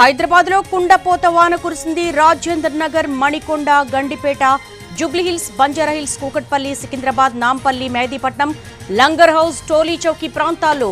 హైదరాబాద్లో కుండపోత వాన కురిసింది రాజేంద్ర నగర్ మణికొండ గండిపేట జూబ్లీహిల్స్ బంజారాహిల్స్ కూకట్పల్లి సికింద్రాబాద్ నాంపల్లి మేదీపట్నం లంగర్ హౌస్ టోలీ చౌకీ ప్రాంతాల్లో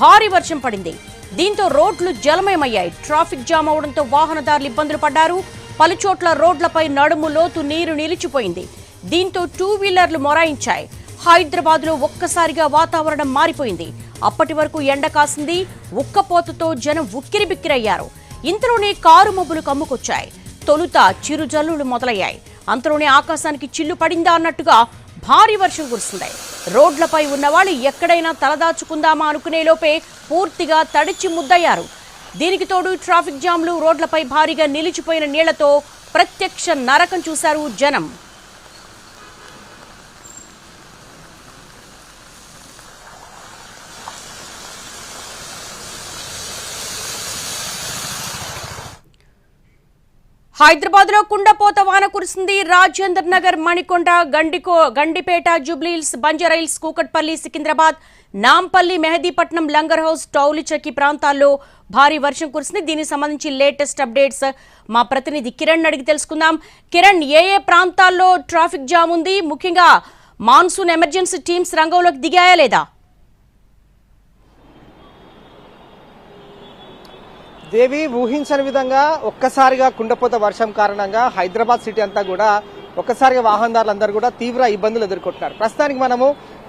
భారీ వర్షం పడింది. దీంతో రోడ్లు జలమయమయ్యాయి. ట్రాఫిక్ జామ్ అవడంతో వాహనదారులు ఇబ్బందులు పడ్డారు. పలుచోట్ల రోడ్లపై నడుము లోతు నీరు నిలిచిపోయింది. దీంతో టూ వీలర్లు మొరాయించాయి. హైదరాబాద్లో ఒక్కసారిగా వాతావరణం మారిపోయింది. అప్పటి వరకు ఎండ కాసింది. ఉక్కపోతతో జనం ఉక్కిరిబిక్కిరయ్యారు. ఇంతలోనే కారు మబ్బులు కమ్ముకొచ్చాయి. తొలుత చిరు జల్లులు మొదలయ్యాయి. అంతలోనే ఆకాశానికి చిల్లు పడిందా అన్నట్టుగా భారీ వర్షం కురిసింది రోడ్లపై ఉన్నవాళ్ళు ఎక్కడైనా తలదాచుకుందామా అనుకునే లోపే పూర్తిగా తడిచి ముద్దయ్యారు. దీనికి తోడు ట్రాఫిక్ జామ్లు రోడ్లపై భారీగా నిలిచిపోయిన నీళ్ళతో ప్రత్యక్ష నరకం చూశారు జనం. హైదరాబాద్లో కుండపోత వాన కురిసింది. రాజేంద్ర నగర్ మణికొండ గండికో గండిపేట జూబ్లీహిల్స్ బంజారాహిల్స్ కూకట్పల్లి సికింద్రాబాద్ నాంపల్లి మెహదీపట్నం లంగర్ హౌస్ టౌలిచకి ప్రాంతాల్లో భారీ వర్షం కురిసింది. దీనికి సంబంధించి లేటెస్ట్ అప్డేట్స్ మా ప్రతినిధి కిరణ్ అడిగి తెలుసుకుందాం. కిరణ్ ఏ ఏ ప్రాంతాల్లో ట్రాఫిక్ జామ్ ఉంది? ముఖ్యంగా మాన్సూన్ ఎమర్జెన్సీ టీమ్స్ రంగంలోకి దిగాయా లేదా? దేవి ఊహించని విధంగా ఒక్కసారిగా కుండపోత వర్షం కారణంగా హైదరాబాద్ సిటీ అంతా కూడా ఒక్కసారిగా వాహనదారులందరూ కూడా తీవ్ర ఇబ్బందులు ఎదుర్కొంటున్నారు. ప్రస్తుతానికి మనము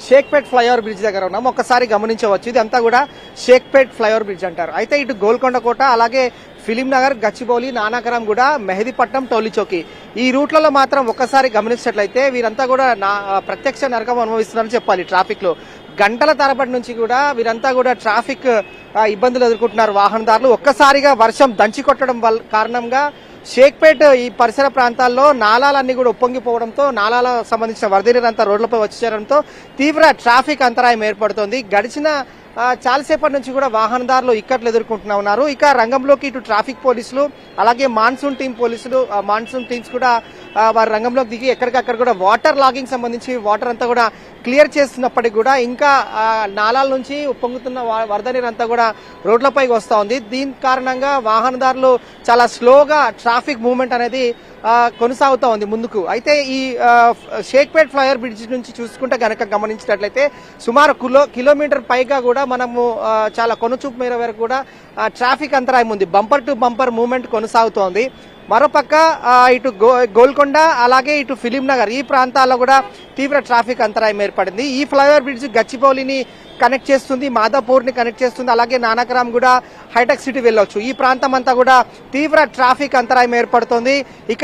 షేక్పేట్ ఫ్లైఓవర్ బ్రిడ్జ్ దగ్గర ఉన్నాము. ఒక్కసారి గమనించవచ్చు. ఇది అంతా కూడా షేక్పేట్ ఫ్లైఓవర్ బ్రిడ్జ్ అంటారు. అయితే ఇటు గోల్కొండ కోట అలాగే ఫిలిం నగర్ గచ్చిబౌలి నానాకరం కూడా మెహదీపట్నం టోలీచౌకి. ఈ రూట్లలో మాత్రం ఒక్కసారి గమనించినట్లయితే వీరంతా కూడా నా ప్రత్యక్ష నరకం అనుభవిస్తున్నారని చెప్పాలి ట్రాఫిక్లో గంటల తరబడి నుంచి కూడా వీరంతా కూడా ట్రాఫిక్ ఇబ్బందులు ఎదుర్కొంటున్నారు వాహనదారులు. ఒక్కసారిగా వర్షం దంచి కొట్టడం వల్ల కారణంగా షేక్పేట్ ఈ పరిసర ప్రాంతాల్లో నాలాలన్నీ కూడా ఉప్పొంగిపోవడంతో నాలాల సంబంధించిన వరదనీరంతా రోడ్లపై వచ్చి చేరడంతో తీవ్ర ట్రాఫిక్ అంతరాయం ఏర్పడుతోంది. గడిచిన చాలాసేపటి నుంచి కూడా వాహనదారులు ఇక్కట్లు ఎదుర్కొంటున్నా ఉన్నారు. ఇక రంగంలోకి ఇటు ట్రాఫిక్ పోలీసులు అలాగే మాన్సూన్ టీం పోలీసులు మాన్సూన్ టీమ్స్ కూడా వారి రంగంలోకి దిగి ఎక్కడికక్కడ కూడా వాటర్ లాగింగ్ సంబంధించి వాటర్ అంతా కూడా క్లియర్ చేస్తున్నప్పటికీ కూడా ఇంకా నాలాల నుంచి ఉప్పొంగుతున్న వరద నీరు అంతా కూడా రోడ్లపైకి వస్తూ ఉంది. దీని కారణంగా వాహనదారులు చాలా స్లోగా ట్రాఫిక్ మూవ్మెంట్ అనేది కొనసాగుతూ ఉంది ముందుకు. అయితే ఈ షేక్పేట్ ఫ్లైఓవర్ బ్రిడ్జ్ నుంచి చూసుకుంటే గనక గమనించినట్లయితే సుమారు కిలో కిలోమీటర్ పైగా కూడా మనము చాలా కొనుచూపు మేర వరకు కూడా ట్రాఫిక్ అంతరాయం ఉంది. బంపర్ టు బంపర్ మూవ్మెంట్ కొనసాగుతోంది. మరోపక్క ఇటు గో గోల్కొండ అలాగే ఇటు ఫిలిం నగర్ ఈ ప్రాంతాల్లో కూడా తీవ్ర ట్రాఫిక్ అంతరాయం ఏర్పడింది. ఈ ఫ్లైఓవర్ బ్రిడ్జ్ గచ్చిబౌలిని కనెక్ట్ చేస్తుంది మాదాపూర్ని కనెక్ట్ చేస్తుంది అలాగే నానకరాం కూడా హైటెక్ సిటీ వెళ్ళొచ్చు. ఈ ప్రాంతం అంతా కూడా తీవ్ర ట్రాఫిక్ అంతరాయం ఏర్పడుతుంది. ఇక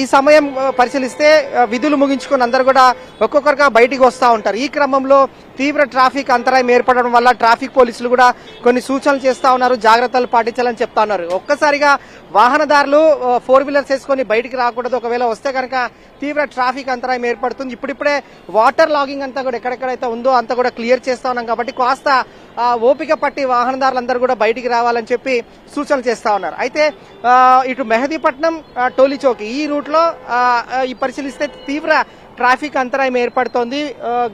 ఈ సమయం పరిశీలిస్తే విధులు ముగించుకొని అందరు కూడా ఒక్కొక్కరుగా బయటికి వస్తూ ఉంటారు. ఈ క్రమంలో తీవ్ర ట్రాఫిక్ అంతరాయం ఏర్పడడం వల్ల ట్రాఫిక్ పోలీసులు కూడా కొన్ని సూచనలు చేస్తా ఉన్నారు జాగ్రత్తలు పాటించాలని చెప్తా ఉన్నారు. ఒక్కసారిగా వాహనదారులు ఫోర్ వీలర్స్ వేసుకొని బయటికి రాకూడదు. ఒకవేళ వస్తే కనుక తీవ్ర ట్రాఫిక్ అంతరాయం ఏర్పడుతుంది. ఇప్పుడిప్పుడే వాటర్ లాగింగ్ అంతా కూడా ఎక్కడెక్కడైతే ఉందో అంతా కూడా క్లియర్ చేస్తా ఉన్నాం కాబట్టి కాస్త ఓపిక పట్టి వాహనదారులందరూ కూడా బయటికి రావాలని చెప్పి సూచనలు చేస్తా ఉన్నారు. అయితే ఇటు మెహదీపట్నం టోలీచౌక్ ఈ రూట్లో ఈ పరిశీలిస్తే తీవ్ర ట్రాఫిక్ అంతరాయం ఏర్పడుతోంది.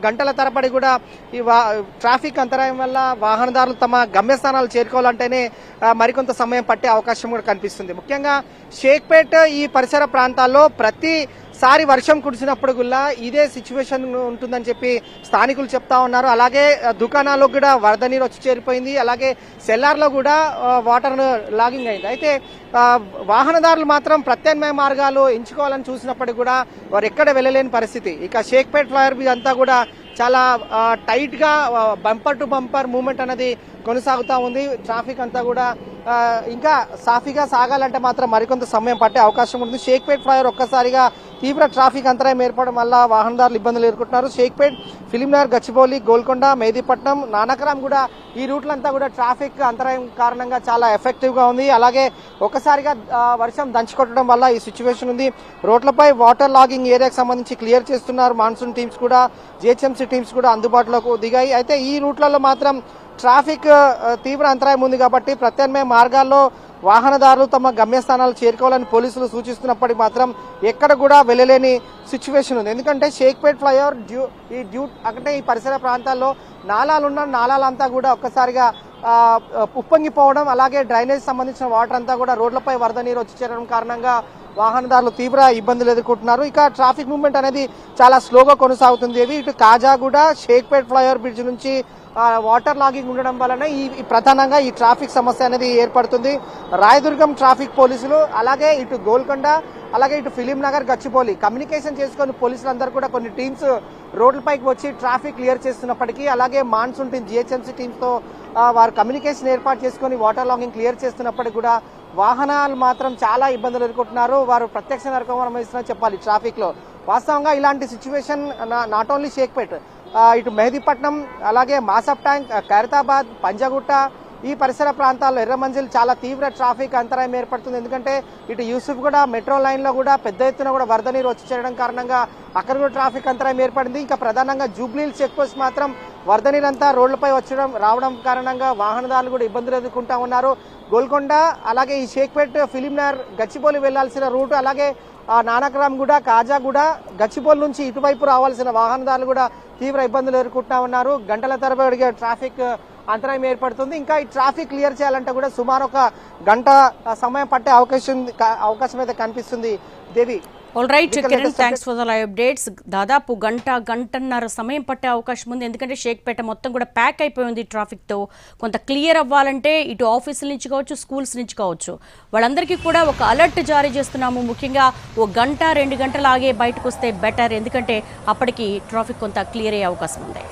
గంటల తరబడి కూడా ఈ వా- ట్రాఫిక్ అంతరాయం వల్ల వాహనదారులు తమ గమ్యస్థానాలు చేరుకోవాలంటేనే మరికొంత సమయం పట్టే అవకాశం కూడా కనిపిస్తుంది. ముఖ్యంగా షేక్పేట్ ఈ పరిసర ప్రాంతాల్లో ప్రతి సారి వర్షం కురిసినప్పుడు కూడా ఇదే సిచ్యువేషన్ ఉంటుందని చెప్పి స్థానికులు చెప్తా ఉన్నారు. అలాగే దుకాణాల్లో కూడా వరద నీరు వచ్చి చేరిపోయింది. అలాగే సెల్లార్లో కూడా వాటర్ లాగింగ్ అయింది. అయితే వాహనదారులు మాత్రం ప్రత్యామ్నాయ మార్గాలు ఎంచుకోవాలని చూసినప్పటికీ కూడా వారు ఎక్కడ వెళ్ళలేని పరిస్థితి. ఇక షేక్పేట్ ఫ్లైఓవర్ మీద అంతా కూడా చాలా టైట్గా బంపర్ టు బంపర్ మూమెంట్ అనేది కొనసాగుతా ఉంది. ట్రాఫిక్ అంతా కూడా ఇంకా సాఫీగా సాగాలంటే మాత్రం మరికొంత సమయం పట్టే అవకాశం ఉంటుంది. షేక్పేట్ ఫ్లైఓవర్ ఒక్కసారిగా తీవ్ర ట్రాఫిక్ అంతరాయం ఏర్పడడం వల్ల వాహనదారులు ఇబ్బందులు ఎదుర్కొంటున్నారు. షేక్పేట్ ఫిలింనగర్ గచ్చిబౌలి గోల్కొండ మేదీపట్నం నానకరాం కూడా ఈ రూట్లంతా కూడా ట్రాఫిక్ అంతరాయం కారణంగా చాలా ఎఫెక్టివ్గా ఉంది. అలాగే ఒకసారిగా వర్షం దంచుకొట్టడం వల్ల ఈ సిచ్యువేషన్ ఉంది. రోడ్లపై వాటర్ లాగింగ్ ఏరియాకి సంబంధించి క్లియర్ చేస్తున్నారు మాన్సూన్ టీమ్స్ కూడా జిహెచ్ఎంసీ టీమ్స్ కూడా అందుబాటులోకి దిగాయి. అయితే ఈ రూట్లలో మాత్రం ట్రాఫిక్ తీవ్ర అంతరాయం ఉంది కాబట్టి ప్రత్యామ్నాయ మార్గాల్లో వాహనదారులు తమ గమ్యస్థానాలు చేరుకోవాలని పోలీసులు సూచిస్తున్నప్పటికీ మాత్రం ఎక్కడ కూడా వెళ్ళలేని సిచ్యువేషన్ ఉంది. ఎందుకంటే షేక్పేట్ ఫ్లైఓవర్ డ్యూ ఈ డ్యూ అంటే ఈ పరిసర ప్రాంతాల్లో నాలాలున్న నాలాలంతా కూడా ఒక్కసారిగా ఉప్పొంగిపోవడం అలాగే డ్రైనేజ్ సంబంధించిన వాటర్ అంతా కూడా రోడ్లపై వరద నీరు వచ్చి చేరడం కారణంగా వాహనదారులు తీవ్ర ఇబ్బందులు ఎదుర్కొంటున్నారు. ఇక ట్రాఫిక్ మూవ్మెంట్ అనేది చాలా స్లోగా కొనసాగుతుంది. ఇటు కాజాగూడ షేక్పేట్ ఫ్లైఓవర్ బ్రిడ్జ్ నుంచి వాటర్ లాగింగ్ ఉండడం వలన ఈ ప్రధానంగా ఈ ట్రాఫిక్ సమస్య అనేది ఏర్పడుతుంది. రాయదుర్గం ట్రాఫిక్ పోలీసులు అలాగే ఇటు గోల్కొండ అలాగే ఇటు ఫిలిం నగర్ గచ్చిపోలి కమ్యూనికేషన్ చేసుకొని పోలీసులందరూ కూడా కొన్ని టీమ్స్ రోడ్లపైకి వచ్చి ట్రాఫిక్ క్లియర్ చేస్తున్నప్పటికీ అలాగే మాన్సూన్ టీమ్ జిహెచ్ఎంసీ టీమ్స్తో వారు కమ్యూనికేషన్ ఏర్పాటు చేసుకొని వాటర్ లాగింగ్ క్లియర్ చేస్తున్నప్పటికీ కూడా వాహనాలు మాత్రం చాలా ఇబ్బందులు ఎదుర్కొంటున్నారు. వారు ప్రత్యక్ష నరకం వహిస్తున్నారు చెప్పాలి ట్రాఫిక్లో. వాస్తవంగా ఇలాంటి సిచ్యువేషన్ నాట్ ఓన్లీ షేక్పేట్ ఇటు మెహదీపట్నం అలాగే మాసప్ ట్యాంక్ ఖైరతాబాద్ పంజగుట్ట ఈ పరిసర ప్రాంతాల్లో ఎర్రమంజిల్ చాలా తీవ్ర ట్రాఫిక్ అంతరాయం ఏర్పడుతుంది. ఎందుకంటే ఇటు యూసుఫ్ కూడా మెట్రో లైన్లో కూడా పెద్ద ఎత్తున కూడా వరద నీరు వచ్చి చేరడం కారణంగా అక్కడ కూడా ట్రాఫిక్ అంతరాయం ఏర్పడింది. ఇంకా ప్రధానంగా జూబ్లీ చెక్ పోస్ట్ మాత్రం వరద నీరంతా రోడ్లపై వచ్చడం రావడం కారణంగా వాహనదారులు కూడా ఇబ్బందులు ఎదుర్కొంటా ఉన్నారు. గోల్కొండ అలాగే ఈ షేక్పేట్ ఫిలింనగర్ గచ్చిబౌలి వెళ్ళాల్సిన రూట్ అలాగే నానక్రామ్గూడ కాజాగూడ గచ్చిపోల్ నుంచి ఇటువైపు రావాల్సిన వాహనదారులు కూడా తీవ్ర ఇబ్బందులు ఎదుర్కొంటా ఉన్నారు. గంటల తరబడి ట్రాఫిక్ అంతరాయం ఏర్పడుతుంది. ఇంకా ఈ ట్రాఫిక్ క్లియర్ చేయాలంటే కూడా సుమారు ఒక గంట సమయం పట్టే అవకాశం అవకాశం అయితే కనిపిస్తుంది. Devi all right Kiran thanks for the live updates దాదాపు గంట గంటన్నర సమయం పట్టే అవకాశం ఉంది. ఎందుకంటే షేక్పేట మొత్తం కూడా ప్యాక్ అయిపోయింది ట్రాఫిక్తో కొంత క్లియర్ అవ్వాలంటే ఇటు ఆఫీసుల నుంచి కావచ్చు స్కూల్స్ నుంచి కావచ్చు. వాళ్ళందరికీ కూడా ఒక అలర్ట్ జారీ చేస్తున్నాము. ముఖ్యంగా ఓ గంట రెండు గంటలు ఆగే బయటకు వస్తే బెటర్ ఎందుకంటే అప్పటికి ట్రాఫిక్ కొంత క్లియర్ అయ్యే అవకాశం ఉంది.